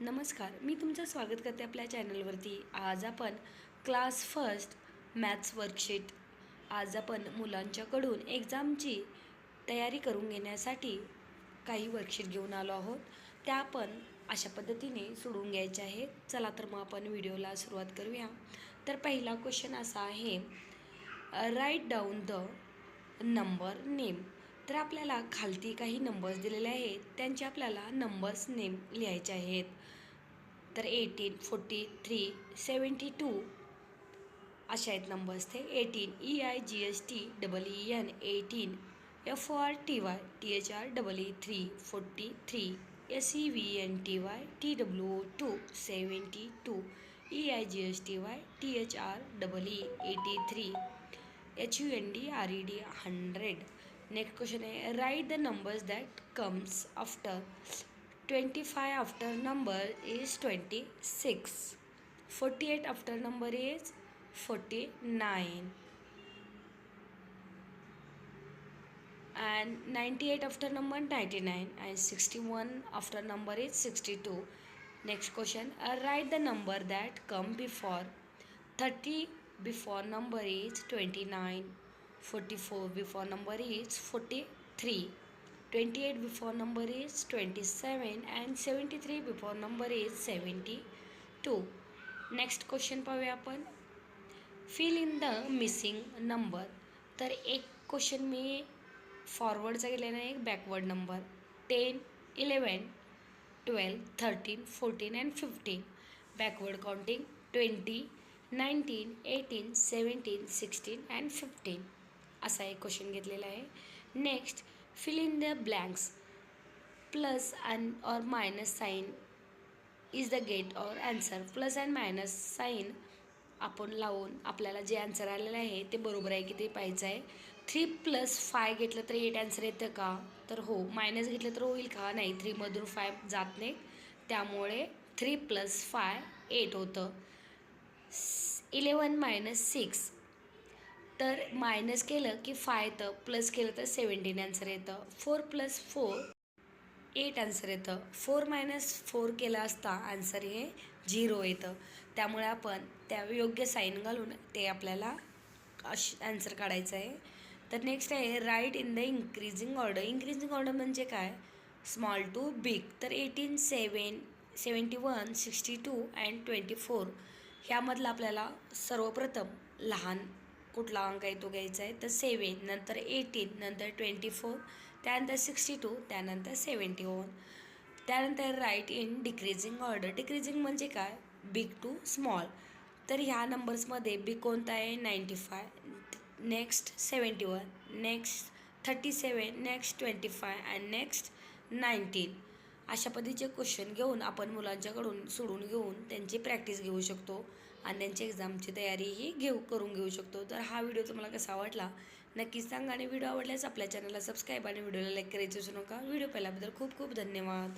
नमस्कार मी तुमचं स्वागत करते आपल्या चॅनलवरती. आज आपण क्लास फर्स्ट मॅथ्स वर्कशीट आज आपण मुलांच्याकडून एक्झामची तयारी करून घेण्यासाठी काही वर्कशीट घेऊन आलो आहोत. त्या आपण अशा पद्धतीने सोडून घ्यायच्या आहेत. चला तर मग आपण व्हिडिओला सुरुवात करूया. तर पहिला क्वेश्चन असा आहे right down the number name तर आपल्याला खालती काही नंबर्स दिलेले आहेत. त्यांचे आपल्याला नंबर्स नेम लिहायचे आहेत. तर eighteen forty three seventy two असे आहेत नंबर्स ते. Eighteen E I G S T double E N eighteen F O R T Y T H R double E three forty three S E V N T Y T W O two seventy two E I G S T Y T H R double E eighty three H U N D R E D hundred Next question is write the numbers that comes after. 25 after number is 26 48 after number is 49 and 98 after number 99 and 61 after number is 62 next question uh, write the number that come before. 30 before number is 29 forty four before number is forty 44 before number is 43 28 before number is 27 and 73 number is is 72 next question पाहूया आपण. Fill in the missing number तर एक question मी फॉरवर्डचा गेलेला आहे एक backward number ten eleven twelve thirteen fourteen and fifteen backward counting twenty nineteen eighteen seventeen sixteen and fifteen असा एक क्वेश्चन घेतलेला आहे. Next fill in the blanks plus and और minus sign is the get or answer plus and minus sign आपण लावून आपल्याला जे answer आलेलं आहे ते बरोबर आहे की ते पाहिजे आहे. थ्री प्लस फाय घेतलं तर एट आन्सर येतं का? तर हो मायनस घेतलं तर होईल का? नाही थ्रीमधून फाय जात नाही. त्यामुळे थ्री प्लस फाय एट होतं. इलेवन मायनस सिक्स तर मायनस केलं की फाय येतं प्लस केलं तर सेवन्टीन आन्सर येतं. Four plus four eight answer येतं. फोर मायनस फोर केलं असता आन्सर हे झिरो येतं. त्यामुळे आपण त्या योग्य साईन घालून ते आपल्याला अश आन्सर काढायचं आहे. तर नेक्स्ट आहे right in the increasing order increasing order म्हणजे काय? स्मॉल टू बिग तर eighteen seven seventy one sixty two and twenty four ह्यामधलं आपल्याला सर्वप्रथम लहान कुठला अंक आहे तो घ्यायचा आहे तर सेवन नंतर एटीन नंतर ट्वेंटी फोर त्यानंतर सिक्स्टी टू त्यानंतर सेवन्टी वन त्यानंतर right in decreasing order decreasing म्हणजे काय? बिग टू स्मॉल तर ह्या नंबर्समध्ये बिग कोणता आहे? Ninety five next seventy one next thirty seven next twenty five and next nineteen अशा पद्धतीचे क्वेश्चन घेऊन आपण मुलांच्याकडून सोडून घेऊन त्यांची प्रॅक्टिस घेऊ शकतो आणि त्यांची एक्झामची तयारीही घेऊ करून घेऊ शकतो. तर हा व्हिडिओ तुम्हाला कसा वाटला? नक्कीच सांगा आणि व्हिडिओ आवडल्यास आपल्या चॅनलला सबस्क्राईब आणि व्हिडिओला लाईक करायचं विसरू नका. व्हिडिओ पाहिल्याबद्दल खूप खूप धन्यवाद.